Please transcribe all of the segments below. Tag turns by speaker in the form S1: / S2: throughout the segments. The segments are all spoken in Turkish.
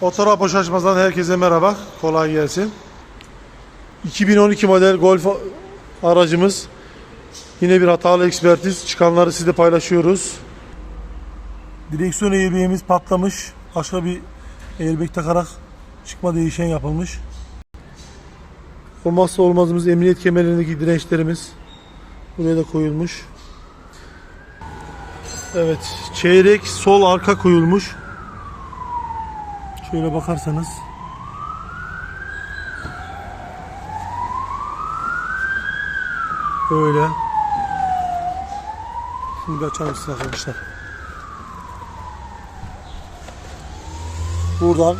S1: Otora Boşaşmaz'dan herkese merhaba. Kolay gelsin. 2012 model Golf aracımız. Yine bir hatalı ekspertiz. Çıkanları sizle paylaşıyoruz. Direksiyon airbag'imiz patlamış. Başka bir airbag takarak çıkma değişen yapılmış. Olmazsa olmazımız emniyet kemerlerindeki dirençlerimiz. Buraya da koyulmuş. Evet, çeyrek sol arka koyulmuş. Şöyle bakarsanız. Böyle. Şimdi bir açar arkadaşlar? Buradan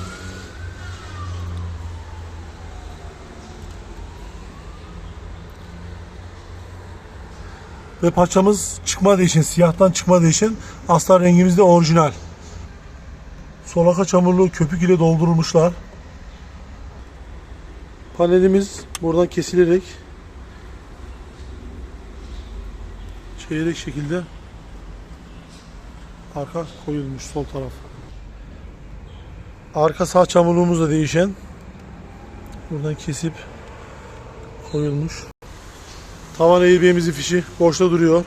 S1: Ve paçamız çıkma değişen, siyahtan çıkma değişen. Aslan rengimiz de orijinal. Solaka çamurluğu köpük ile doldurulmuşlar. Panelimiz buradan kesilerek çeyrek şekilde arka koyulmuş sol taraf. Arka sağ çamurluğumuz da değişen. Buradan kesip koyulmuş. Tavan airbag'imizin fişi boşta duruyor.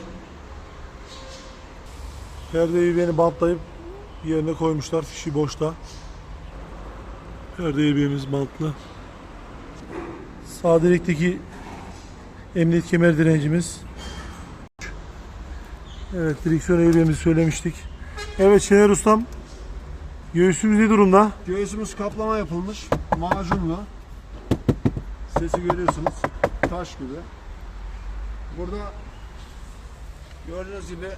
S1: Perde airbag'ini bantlayıp yerine koymuşlar. Fişi boşta. Perde airbag'imiz bantlı. Sağ direkteki emniyet kemer direncimiz. Evet direksiyon airbag'imizi söylemiştik. Evet Şener Ustam. Göğsümüz ne durumda?
S2: Göğsümüz kaplama yapılmış. Macunla. Sesi görüyorsunuz. Taş gibi. Burada gördüğünüz gibi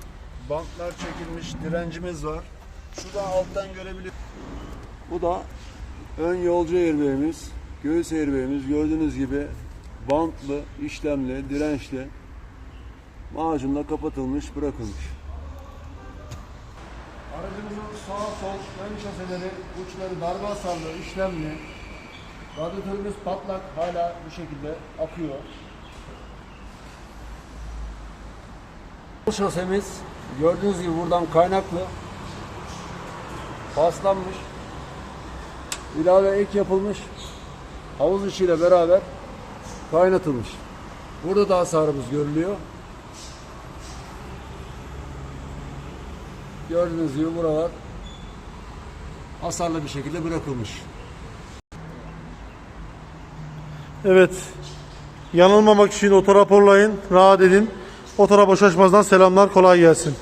S2: bantlar çekilmiş. Direncimiz var. Şurada alttan görebiliyorsunuz. Bu da ön yolcu airbag'imiz. Göğüs airbag'imiz. Gördüğünüz gibi bantlı, işlemli, dirençli. Macunla kapatılmış, bırakılmış. Aracımızın sağ sol ön şaseleri, uçları darbe hasarlı, işlemli. Radyatörümüz patlak, hala bu şekilde akıyor. Bu şasemiz gördüğünüz gibi buradan kaynaklı paslanmış. İlave ek yapılmış. Havuz içiyle beraber kaynatılmış. Burada da hasarımız görülüyor. Gördüğünüz gibi buralar hasarlı bir şekilde bırakılmış.
S1: Evet. Yanılmamak için raporlayın. Rahat edin. Otora Boşaşmaz'dan selamlar. Kolay gelsin.